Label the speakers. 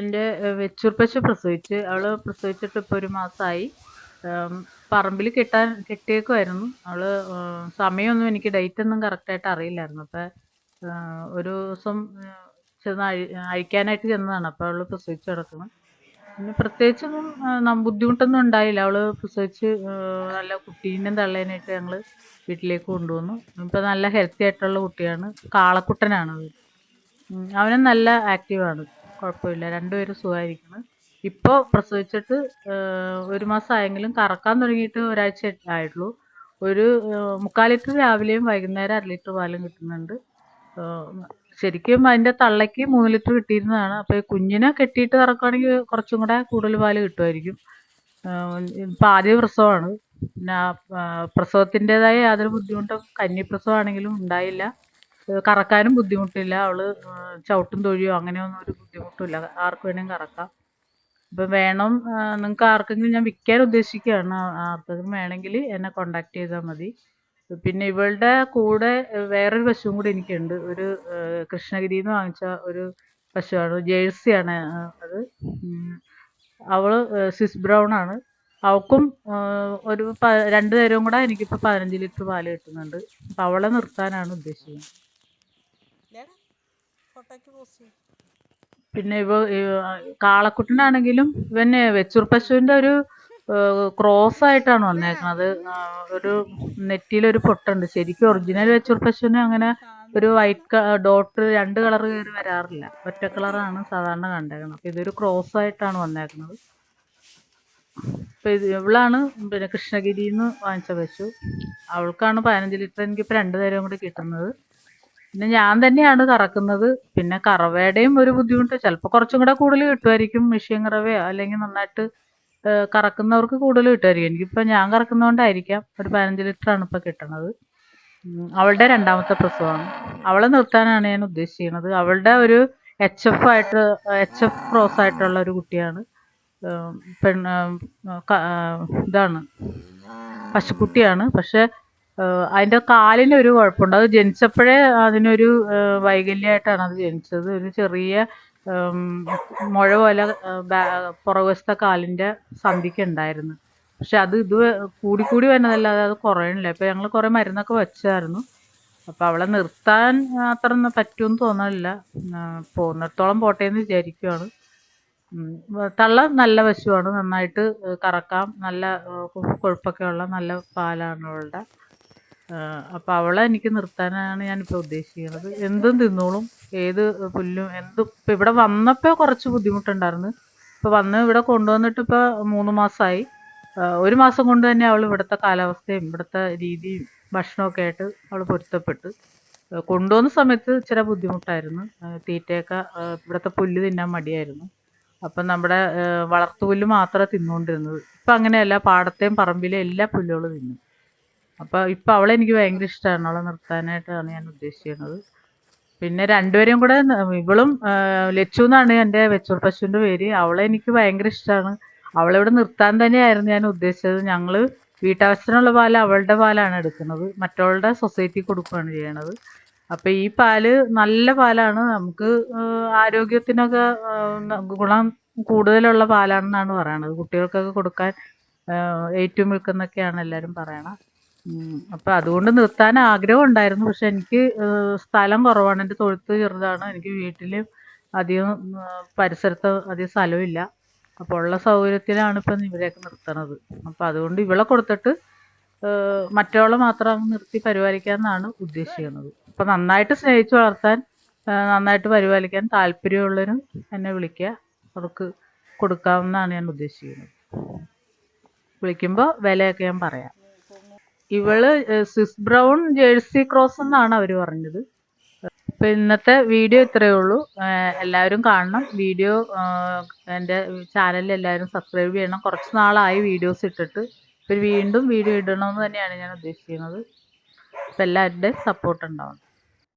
Speaker 1: എന്റെ വെച്ചൂർ പശു പ്രസവിച്ച് അവൾ പ്രസവിച്ചിട്ട് ഇപ്പോൾ ഒരു മാസമായി പറമ്പിൽ കെട്ടാൻ കെട്ടിയേക്കുമായിരുന്നു അവൾ സമയമൊന്നും എനിക്ക് ഡേറ്റ് ഒന്നും കറക്റ്റായിട്ട് അറിയില്ലായിരുന്നു. അപ്പോൾ ഒരു ദിവസം ചെന്ന് അഴി അഴിക്കാനായിട്ട് ചെന്നതാണ്. അപ്പോൾ അവൾ പ്രസവിച്ച് കിടക്കുന്നു. പിന്നെ പ്രത്യേകിച്ചൊന്നും നം ബുദ്ധിമുട്ടൊന്നും ഉണ്ടായില്ല. അവൾ പ്രസവിച്ച് നല്ല കുട്ടീനെ തള്ളേനായിട്ട് ഞങ്ങൾ വീട്ടിലേക്ക് കൊണ്ടുവന്നു. ഇപ്പോൾ നല്ല ഹെൽത്തി ആയിട്ടുള്ള കുട്ടിയാണ്. കാളക്കുട്ടനാണ് കാളക്കുട്ടനാണത് അവനും നല്ല ആക്റ്റീവാണ്. കുഴപ്പമില്ല. രണ്ടുപേരും സുഖമായിരിക്കുന്നു ഇപ്പോൾ പ്രസവിച്ചിട്ട് ഒരു മാസം ആയെങ്കിലും കറക്കാൻ തുടങ്ങിയിട്ട് ഒരാഴ്ച ആയിട്ടുള്ളൂ. ഒരു മുക്കാൽ ലിറ്റർ രാവിലെയും വൈകുന്നേരം അര ലിറ്റർ പാലും കിട്ടുന്നുണ്ട്. ശരിക്കും അതിന്റെ തള്ളയ്ക്ക് മൂന്ന് ലിറ്റർ കിട്ടിയിരുന്നതാണ്. അപ്പോൾ കുഞ്ഞിനെ കെട്ടിയിട്ട് കറക്കുകയാണെങ്കിൽ കുറച്ചും കൂടെ കൂടുതൽ പാൽ കിട്ടുമായിരിക്കും. ഇപ്പം ആദ്യ പ്രസവമാണ്. പിന്നെ പ്രസവത്തിന്റെതായ യാതൊരു ബുദ്ധിമുട്ടും കന്നി പ്രസവമാണെങ്കിലും ഉണ്ടായില്ല. കറക്കാനും ബുദ്ധിമുട്ടില്ല. അവൾ ചവിട്ടും തൊഴിയോ അങ്ങനെയൊന്നും ഒരു ബുദ്ധിമുട്ടില്ല ആർക്ക് വേണേലും കറക്കാം. ഇപ്പം വേണം നിങ്ങൾക്ക് ആർക്കെങ്കിലും ഞാൻ വിൽക്കാൻ ഉദ്ദേശിക്കുകയാണ്. ആർക്കെങ്കിലും വേണമെങ്കിൽ എന്നെ കോണ്ടാക്ട് ചെയ്താൽ മതി. പിന്നെ ഇവളുടെ കൂടെ വേറൊരു പശുവും കൂടി എനിക്കുണ്ട്. ഒരു കൃഷ്ണഗിരിയിൽ നിന്ന് വാങ്ങിച്ച ഒരു പശുവാണ്. ജേഴ്സിയാണ് അത്. അവൾ സ്വിസ് ബ്രൗൺ ആണ്. അവൾക്കും ഒരു രണ്ട് നേരവും കൂടെ എനിക്കിപ്പോൾ പതിനഞ്ച് ലിറ്റർ പാൽ കിട്ടുന്നുണ്ട്. അപ്പം അവളെ നിർത്താനാണ് ഉദ്ദേശിക്കുന്നത്. പിന്നെ ഇവ കാളക്കുട്ടനാണെങ്കിലും ഇവന്നെ വെച്ചൂർ പശുവിന്റെ ഒരു ക്രോസ് ആയിട്ടാണ് വന്നേക്കുന്നത് ഒരു നെറ്റിയിലൊരു പൊട്ടുണ്ട്. ശരിക്കും ഒറിജിനൽ വെച്ചൂർ പശുവിന് അങ്ങനെ ഒരു വൈറ്റ് ഡോട്ട് രണ്ട് കളർ കയറി വരാറില്ല. ഒറ്റ കളറാണ് സാധാരണ കണ്ടേക്കുന്നത് അപ്പോൾ ഇതൊരു ക്രോസ് ആയിട്ടാണ് വന്നേക്കുന്നത് അപ്പോൾ ഇത് ഇവളാണ് പിന്നെ കൃഷ്ണഗിരിന്ന് വാങ്ങിച്ച പശു. അവൾക്കാണ് പതിനഞ്ച് ലിറ്റർ എനിക്കിപ്പോൾ രണ്ട് നേരവും കൂടി കിട്ടുന്നത്. പിന്നെ ഞാൻ തന്നെയാണ് കറക്കുന്നത്. പിന്നെ കറവയുടെയും ഒരു ബുദ്ധിമുട്ട് ചിലപ്പോൾ കുറച്ചും കൂടെ കൂടുതൽ കിട്ടുമായിരിക്കും. മെഷീൻ കറവയോ അല്ലെങ്കിൽ നന്നായിട്ട് കറക്കുന്നവർക്ക് കൂടുതൽ കിട്ടുമായിരിക്കും. എനിക്കിപ്പോൾ ഞാൻ കറക്കുന്നതുകൊണ്ടായിരിക്കാം ഒരു പതിനഞ്ച് ലിറ്ററാണ് ഇപ്പോൾ കിട്ടണത്. അവളുടെ രണ്ടാമത്തെ പ്രസവമാണ്. അവളെ നിർത്താനാണ് ഞാൻ ഉദ്ദേശിക്കുന്നത്. അവളുടെ ഒരു എച്ച് എഫ് ആയിട്ട് എച്ച് എഫ് ക്രോസ് ആയിട്ടുള്ള ഒരു കുട്ടിയാണ്. പെണ്ണ് ഇതാണ്. പശുക്കുട്ടിയാണ്. പക്ഷെ അതിന്റെ കാലിന് ഒരു കുഴപ്പമുണ്ട്. അത് ജനിച്ചപ്പോഴേ അതിനൊരു വൈകല്യമായിട്ടാണ് അത് ജനിച്ചത്. ഒരു ചെറിയ മുഴ പോലെ പുറകുവശത്തെ കാലിന്റെ സന്ധിക്ക് ഉണ്ടായിരുന്നു. പക്ഷെ അത് ഇത് കൂടി കൂടി വരുന്നതല്ലാതെ അത് കുറയണില്ല. ഇപ്പോൾ ഞങ്ങൾ കുറേ മരുന്നൊക്കെ വെച്ചായിരുന്നു. അപ്പോൾ അവളെ നിർത്താൻ അത്ര പറ്റുമെന്ന് തോന്നണില്ല പോകുന്നിടത്തോളം പോട്ടെ എന്ന് വിചാരിക്കുവാണ്. തള്ള നല്ല പശുവാണ്. നന്നായിട്ട് കറക്കാം. നല്ല കൊഴുപ്പൊക്കെ ഉള്ള നല്ല പാലാണ് അവളുടെ. അപ്പോൾ അവളെ എനിക്ക് നിർത്താനാണ് ഞാനിപ്പോൾ ഉദ്ദേശിക്കുന്നത്. എന്തും തിന്നോളും. ഏത് പുല്ലും എന്തും. ഇപ്പം ഇവിടെ വന്നപ്പോൾ കുറച്ച് ബുദ്ധിമുട്ടുണ്ടായിരുന്നു. ഇപ്പോൾ വന്ന് ഇവിടെ കൊണ്ടുവന്നിട്ട് ഇപ്പോൾ മൂന്ന് മാസമായി ഒരു മാസം കൊണ്ട് തന്നെ അവൾ ഇവിടുത്തെ കാലാവസ്ഥയും ഇവിടുത്തെ രീതിയും ഭക്ഷണമൊക്കെ ആയിട്ട് അവൾ പൊരുത്തപ്പെട്ട്. കൊണ്ടുവന്ന സമയത്ത് ചില ബുദ്ധിമുട്ടായിരുന്നു. തീറ്റയൊക്കെ ഇവിടുത്തെ പുല്ല് തിന്നാൻ മടിയായിരുന്നു. അപ്പം നമ്മുടെ വളർത്തുപുല്ല് മാത്രമേ തിന്നുകൊണ്ടിരുന്നത്. ഇപ്പം അങ്ങനെയല്ല പാടത്തെയും പറമ്പിലെയും എല്ലാ പുല്ലുകളും തിന്നും. അപ്പോൾ ഇപ്പം അവളെ എനിക്ക് ഭയങ്കര ഇഷ്ടമാണ് അവളെ നിർത്താനായിട്ടാണ് ഞാൻ ഉദ്ദേശിക്കുന്നത്. പിന്നെ രണ്ടുപേരെയും കൂടെ ഇവളും ലച്ചു എന്നാണ് എന്റെ വെച്ചൂർ പശുവിന്റെ പേര്. അവളെ എനിക്ക് ഭയങ്കര ഇഷ്ടമാണ് അവളെ ഇവിടെ നിർത്താൻ തന്നെയായിരുന്നു ഞാൻ ഉദ്ദേശിച്ചത്. ഞങ്ങൾ വീട്ടാവശ്യത്തിനുള്ള പാൽ അവളുടെ പാലാണ് എടുക്കുന്നത്. മറ്റവളുടെ സൊസൈറ്റി കൊടുക്കുകയാണ് ചെയ്യണത്. അപ്പോൾ ഈ പാൽ നല്ല പാലാണ്. നമുക്ക് ആരോഗ്യത്തിനൊക്കെ ഗുണം കൂടുതലുള്ള പാലാണെന്നാണ് പറയണത്. കുട്ടികൾക്കൊക്കെ കൊടുക്കാൻ ഏറ്റവും മിൽക്കെന്നൊക്കെയാണ് എല്ലാവരും പറയണത്. അപ്പം അതുകൊണ്ട് നിർത്താൻ ആഗ്രഹം ഉണ്ടായിരുന്നു പക്ഷെ എനിക്ക് സ്ഥലം കുറവാണ്. എന്റെ തൊഴുത്ത് ചെറുതാണ്. എനിക്ക് വീട്ടിൽ അധികം പരിസരത്ത് അധികം സ്ഥലമില്ല. അപ്പോൾ ഉള്ള സൗകര്യത്തിലാണ് ഇപ്പം ഇവരെയൊക്കെ നിർത്തണത്. അപ്പം അതുകൊണ്ട് ഇവളെ കൊടുത്തിട്ട് മറ്റവളെ മാത്രം നിർത്തി പരിപാലിക്കാമെന്നാണ് ഉദ്ദേശിക്കുന്നത്. അപ്പം നന്നായിട്ട് സ്നേഹിച്ച് വളർത്താൻ നന്നായിട്ട് പരിപാലിക്കാൻ താല്പര്യമുള്ളവരും എന്നെ വിളിക്കുക. അവർക്ക് കൊടുക്കാമെന്നാണ് ഞാൻ ഉദ്ദേശിക്കുന്നത്. വിളിക്കുമ്പോൾ വിലയൊക്കെ ഞാൻ പറയാം. ഇവൾ സ്വിസ് ബ്രൗൺ ജേഴ്സി ക്രോസ് എന്നാണ് അവർ പറഞ്ഞത്. അപ്പോൾ ഇന്നത്തെ വീഡിയോ ഇത്രയേ ഉള്ളൂ. എല്ലാവരും കാണണം. വീഡിയോ എന്റെ ചാനലിൽ എല്ലാവരും സബ്സ്ക്രൈബ് ചെയ്യണം. കുറച്ച് നാളായി വീഡിയോസ് ഇട്ടിട്ട്. ഇപ്പോൾ വീണ്ടും വീഡിയോ ഇടണമെന്ന് തന്നെയാണ് ഞാൻ ഉദ്ദേശിക്കുന്നത്. അപ്പോൾ എല്ലാവരുടെയും സപ്പോർട്ട് ഉണ്ടാവണം.